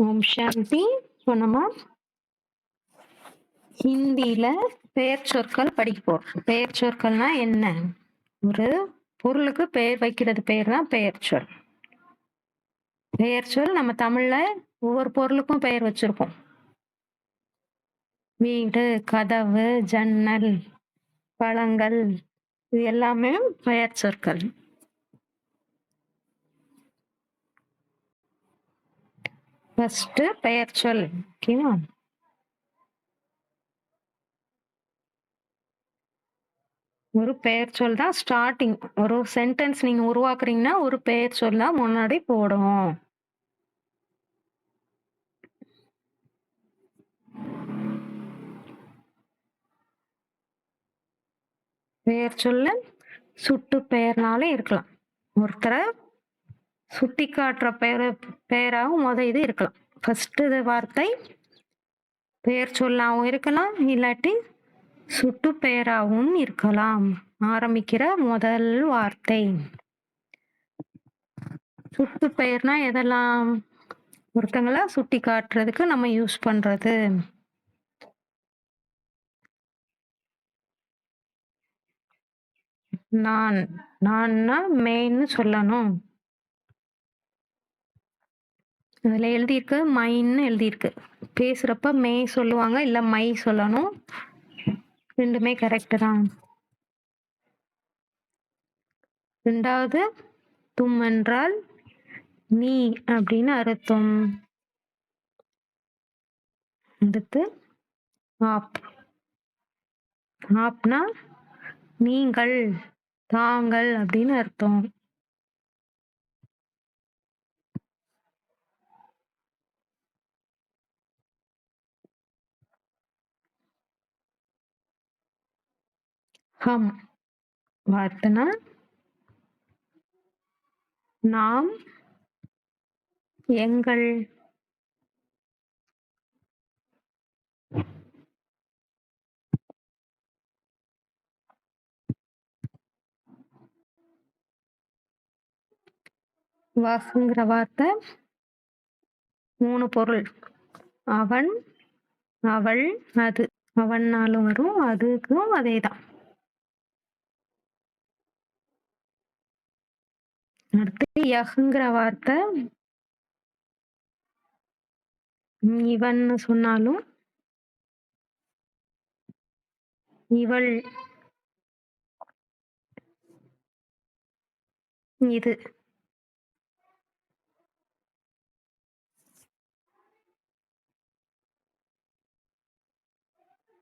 ஓம் சாந்தி இப்போ நம்ம ஹிந்தியில பெயர் சொற்கள் படிக்க போறோம் பெயர் சொற்கள்னா என்ன? ஒரு பொருளுக்கு பெயர் வைக்கிறது பெயர் தான் பெயர் சொல். பெயர் சொல் நம்ம தமிழ்ல ஒவ்வொரு பொருளுக்கும் பெயர் வச்சிருக்கோம் வீடு கதவு ஜன்னல் பழங்கள் இது எல்லாமே பெயர் சொற்கள். ஃபர்ஸ்ட் பெயர் சொல். ஓகேவா ஒரு பெயர் சொல் தான் ஸ்டார்டிங் ஒரு சென்டென்ஸ் நீங்க உருவாக்குறீங்கன்னா ஒரு பெயர் சொல் தான் முன்னாடி போடும். பெயர் சொல்ல சுட்டு பெயர்னாலே இருக்கலாம். ஒருத்தரை சுட்டி காட்டுற பெயர் பெயராகவும் முத இது இருக்கலாம். ஃபர்ஸ்ட் இது வார்த்தை பெயர் சொல்லாகவும் இருக்கலாம் இல்லாட்டி சுட்டு பெயராகவும் இருக்கலாம். ஆரம்பிக்கிற முதல் வார்த்தை. சுட்டு பெயர்னா எதெல்லாம்? ஒருத்தங்கள சுட்டி காட்டுறதுக்கு நம்ம யூஸ் பண்றது. நான் நான்னா மெயின்னு சொல்லணும். இதில் எழுதியிருக்கு மைன்னு எழுதியிருக்கு. பேசுறப்ப மே சொல்லுவாங்க இல்ல மை சொல்லணும். ரெண்டுமே கரெக்ட் தான். ரெண்டாவது தும் என்றால் நீ அப்படின்னு அர்த்தம். அடுத்து ஆப் ஆப்னா நீங்கள் தாங்கள் அப்படின்னு அர்த்தம். ஹம் வார்த்தைனா நாம் எங்கள் வாசுங்கிற வார்த்தை மூணு பொருள். அவன் அவள் அது. அவன்னாலும் வரும் அதுக்கும் அதேதான். அடுத்து யஹ்ங்கிற வார்த்தை. இவன் சொன்னாலும் இவள் இது.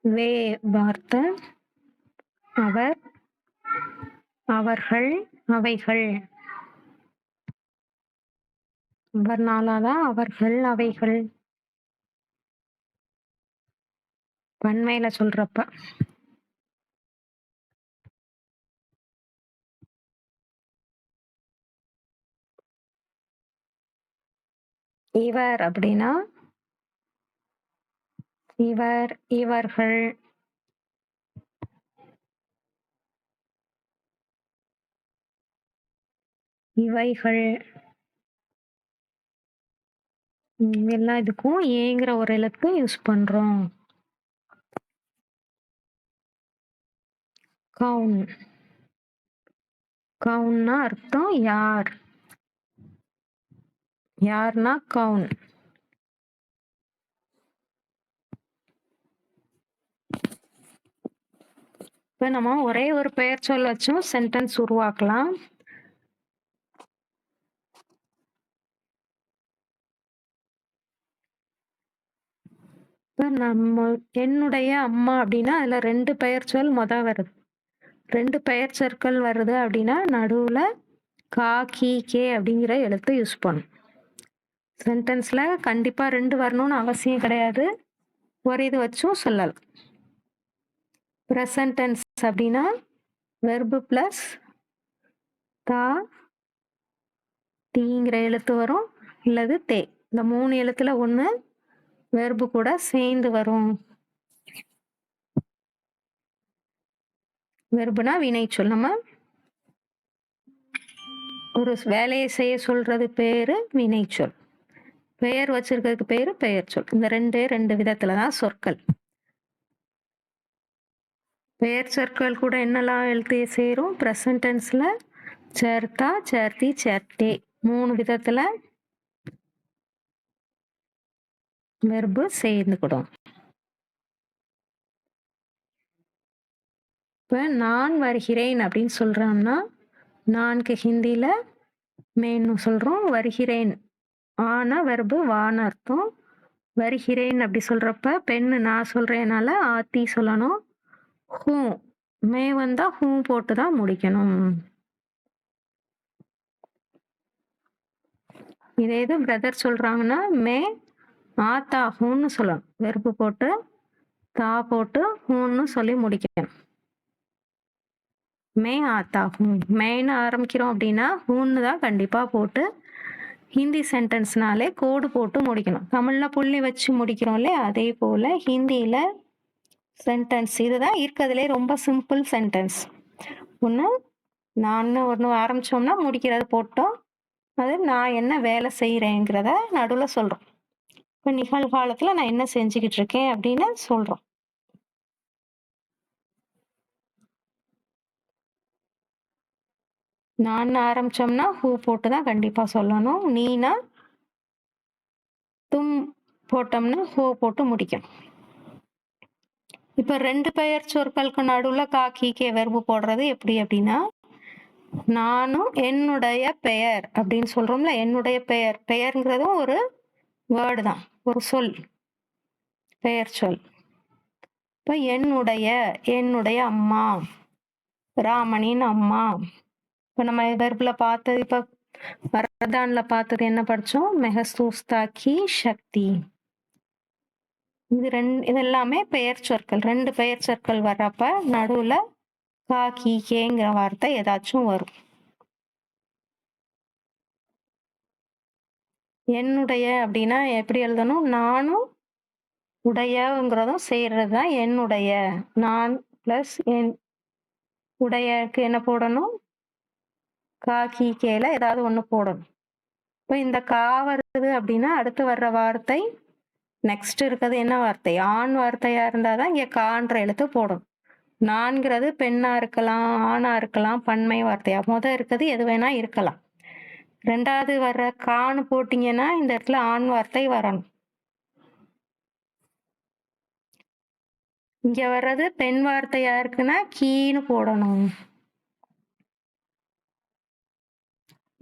வே வார்த்தை அவர் அவர்கள் அவைகள். அவர் நாளாதான் அவர்கள் அவைகள். பன்மையில சொல்றப்ப. இவர் அப்படின்னா? இவர் இவர்கள். இவைகள். எல்லா இதுக்கும் ஏங்கிற ஒரு எழுத்து யூஸ் பண்றோம். கவுன். கவுன்னா அர்த்தம் யார்? யார்னா கவுன். இப்ப நம்ம ஒரே ஒரு பெயர் வச்சும் சென்டென்ஸ் உருவாக்கலாம். இப்ப நம்ம என்னுடைய அம்மா அப்படின்னா அதுல ரெண்டு பெயர் சொல் மொத வருது. ரெண்டு பெயர் சொற்கள் வருது அப்படின்னா நடுவுல கா கி கே அப்படிங்கிற எழுத்து யூஸ் பண்ணும். சென்டென்ஸ்ல கண்டிப்பா ரெண்டு வரணும்னு அவசியம் கிடையாது. ஒரு இது வச்சும் சொல்லலாம். ப்ரெசன்ட் டென்ஸ் அப்படின்னா வெர்பு ப்ளஸ் தா தீங்கிற எழுத்து வரும் இல்லது தே. இந்த மூணு எழுத்துல ஒன்று வெர்பு கூட சேர்ந்து வரும். வெர்புனா வினை சொல். நம்ம ஒரு வேலையை செய்ய சொல்றது பேரு வினைச்சொல் பெயர் வச்சிருக்கிறதுக்கு பேரு பெயர் சொல். இந்த ரெண்டே ரெண்டு விதத்துல தான் சொற்கள். பெயர் சொற்கள் கூட என்னெல்லாம் எழுத்து சேரும்? ப்ரெசன்டென்ஸ்ல சேர்த்தா சேர்த்தி சேர்த்தே. மூணு விதத்துல வெர்பு சேர்ந்துக்கிடும். இப்போ நான் வருகிறேன் அப்படின்னு சொல்கிறோம்னா நான்கு ஹிந்தியில் மேன்னு சொல்கிறோம் வருகிறேன். ஆனா வெர்பு வான்னு அர்த்தம். வருகிறேன் அப்படி சொல்கிறப்ப பெண்ணு நான் சொல்கிறேனால ஆத்தி சொல்லணும். ஹூ மே வந்தால் ஹூ போட்டு தான் முடிக்கணும். இதே இது பிரதர் சொல்கிறாங்கன்னா மே ஆத்தா ஹூன்னு சொல்லணும். வெறுப்பு போட்டு தா போட்டு ஹூன்னு சொல்லி முடிக்கணும். மே ஆத்தா ஹூ. மெயின்னு ஆரம்பிக்கிறோம் அப்படின்னா ஹூன்னு தான் கண்டிப்பா போட்டு ஹிந்தி சென்டென்ஸ்னாலே கோடு போட்டு முடிக்கணும். தமிழ்ல புள்ளி வச்சு முடிக்கிறோம் இல்லையா? அதே போல ஹிந்தியில சென்டென்ஸ். இதுதான் இருக்கிறதுலே ரொம்ப சிம்பிள் சென்டென்ஸ். ஒன்று நான் ஒன்று ஆரம்பிச்சோம்னா முடிக்கிறது போட்டோம். அது நான் என்ன வேலை செய்கிறேங்கிறத நடுவில் சொல்கிறோம் இப்போ நிகழ்காலத்தில் நான் என்ன செஞ்சுக்கிட்டு இருக்கேன் அப்படின்னு சொல்கிறோம் நான் ஆரம்பிச்சோம்னா ஹூ போட்டு தான் கண்டிப்பாக சொல்லணும். நீனா தும் போட்டோம்னா ஹூ போட்டு முடிக்கணும். இப்போ ரெண்டு பெயர் சொற்களுக்கு நடுவில் காக்கிக்கே கே போடுறது எப்படி அப்படின்னா நானும் என்னுடைய பெயர் அப்படின்னு சொல்கிறோம்ல என்னுடைய பெயர். பெயருங்கிறதும் ஒரு வேர்டு தான். ஒரு சொல். பெயர் சொல். இப்போ என்னுடைய என்னுடைய அம்மா ராமனின் அம்மா. இப்போ நம்ம வெறுப்பில் பார்த்தது இப்போ வரதானில் பார்த்தது என்ன படித்தோம் மெஹசூஸ்தாக்கி சக்தி. இது ரெண்டு இது எல்லாமே பெயர் சொற்கள். ரெண்டு பெயர் சொற்கள் வர்றப்ப நடுவில் காக்கி கேங்கிற வார்த்தை ஏதாச்சும் வரும். என்னுடைய அப்படின்னா எப்படி எழுதணும்? நானும் உடையங்கிறதும் செய்யறது தான் என்னுடைய. நான் பிளஸ் என் உடையக்கு என்ன போடணும்? கா கீ கேல ஏதாவது ஒன்று போடணும். இப்போ இந்த கா வருது அப்படின்னா அடுத்து வர்ற வார்த்தை நெக்ஸ்ட் இருக்கிறது என்ன வார்த்தை? ஆண் வார்த்தையா இருந்தால் தான் இங்கே கான்ற எழுத்து போடணும் நான்கிறது பெண்ணா இருக்கலாம் ஆணா இருக்கலாம் பன்மை வார்த்தையா? முத இருக்கிறது எது வேணா இருக்கலாம். ரெண்டாவது வர்ற கான்னு போட்டீங்கன்னா இந்த இடத்துல ஆண் வார்த்தை வரணும். இங்க வர்றது பெண் வார்த்தையா இருக்குன்னா கீன்னு போடணும்.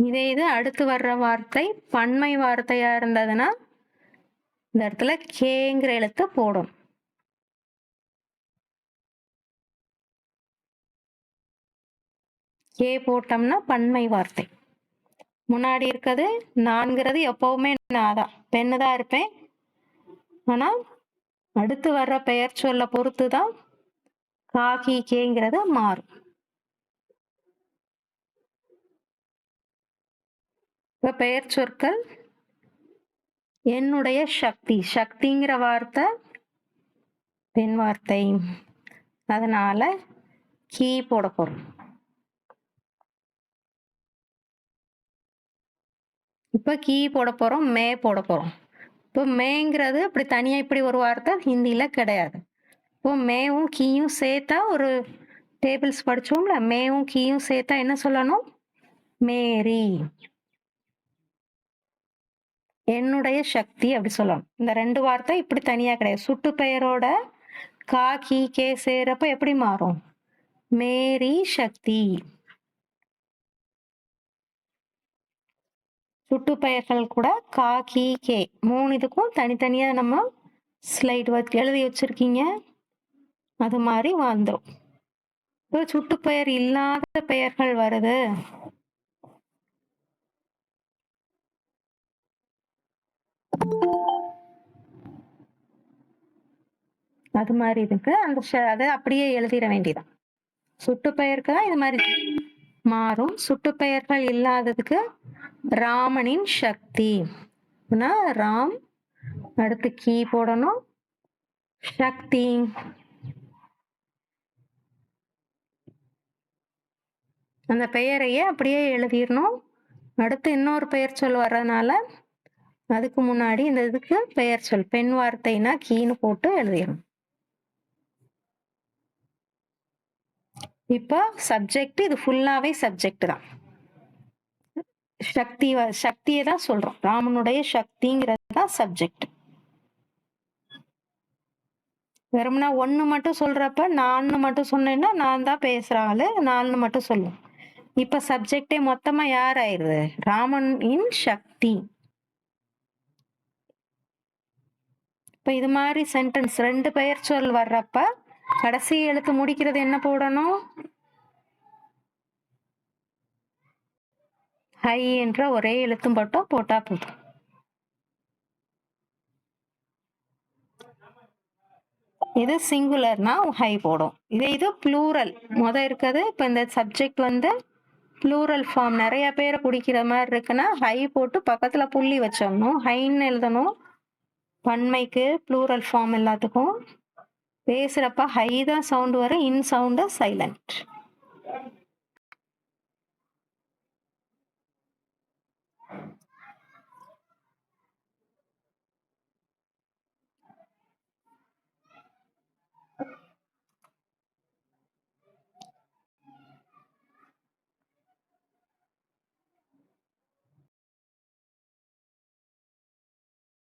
இதே இது அடுத்து வர்ற வார்த்தை பன்மை வார்த்தையா இருந்ததுன்னா இந்த இடத்துல கேங்கிற எழுத்து போடும். கே போட்டோம்னா பன்மை வார்த்தை. முன்னாடி இருக்கிறது நான்கிறது எப்பவுமே நான் தான் பெண்ணு தான் இருப்பேன். ஆனா அடுத்து வர்ற பெயர் சொல்ல பொறுத்து தான் காக்கி கேங்கிறது மாறும். இப்போ பெயர் சொற்கள் என்னுடைய சக்தி. சக்திங்கிற வார்த்தை பெண் வார்த்தை. அதனால கீ போட போறோம். இப்போ கீ போட போகிறோம் மே போட போகிறோம் இப்போ மேங்கிறது அப்படி தனியாக இப்படி ஒரு வார்த்தை ஹிந்தியில் கிடையாது. இப்போ மேவும் கீயும் சேர்த்தா ஒரு டேபிள்ஸ் படிச்சோம்ல மேவும் கீயும் சேர்த்தா என்ன சொல்லணும்? மேரி. என்னுடைய சக்தி அப்படி சொல்லணும். இந்த ரெண்டு வார்த்தை இப்படி தனியாக கிடையாது. சுட்டு பெயரோட கா கீ கே சேரப்ப எப்படி மாறும்? மேரி சக்தி. சுட்டு பெயர்கள் கூட கா கி கே மூணு இதுக்கும் தனித்தனியா நம்ம ஸ்லைட் எழுதி வச்சிருக்கீங்க. அது மாதிரி வந்துடும் இப்போ சுட்டு பெயர் இல்லாத பெயர்கள் வருது. அது மாதிரி இதுக்கு அந்த அதை அப்படியே எழுதிட வேண்டியதான் சுட்டுப்பெயருக்கு தான் இது மாதிரி மாறும். சுட்டு பெயர்கள் இல்லாததுக்கு ராமனின் சக்தி. ராம் அடுத்து கீ போடணும். சக்தி. அந்த பெயரையே அப்படியே எழுதிடணும். அடுத்து இன்னொரு பெயர் சொல் வர்றதுனால அதுக்கு முன்னாடி இந்த இதுக்கு பெயர் சொல். பெண் வார்த்தைனா கீன்னு போட்டு எழுதிடணும். இப்போ சப்ஜெக்ட் இது ஃபுல்லாவே சப்ஜெக்ட் தான். சக்தி வ- சக்தியை தான் சொல்றோம். ராமனுடைய சக்திங்கிறது தான் சப்ஜெக்ட் வெறும்னா ஒண்ணு மட்டும் சொல்றப்ப நான்னு மட்டும் சொன்னேன்னா நான் தான் பேசுற ஆளு நான் மட்டும் சொல்லும் இப்ப சப்ஜெக்டே மொத்தமா யார் ஆயிருது ராமன் இன் சக்தி. இப்ப இது மாதிரி சென்டென்ஸ் ரெண்டு பெயர் சொல் வர்றப்ப கடைசி எழுத்து முடிக்கிறது என்ன போடணும்? ஹை என்ற ஒரே எழுத்தும் மட்டும் போட்டா போதும். இது சிங்குலர்னா ஹை போடும். இதே இது ப்ளூரல் முத இருக்குது இப்போ இந்த சப்ஜெக்ட் வந்து ப்ளூரல் ஃபார்ம் நிறைய பேரை குடிக்கிற மாதிரி இருக்குன்னா ஹை போட்டு பக்கத்தில் புள்ளி வச்சிடணும். ஹைன்னு எழுதணும். பன்மைக்கு ப்ளூரல் ஃபார்ம் எல்லாத்துக்கும். பேசுகிறப்ப ஹை தான் சவுண்டு வரும் இன் சவுண்டு சைலண்ட்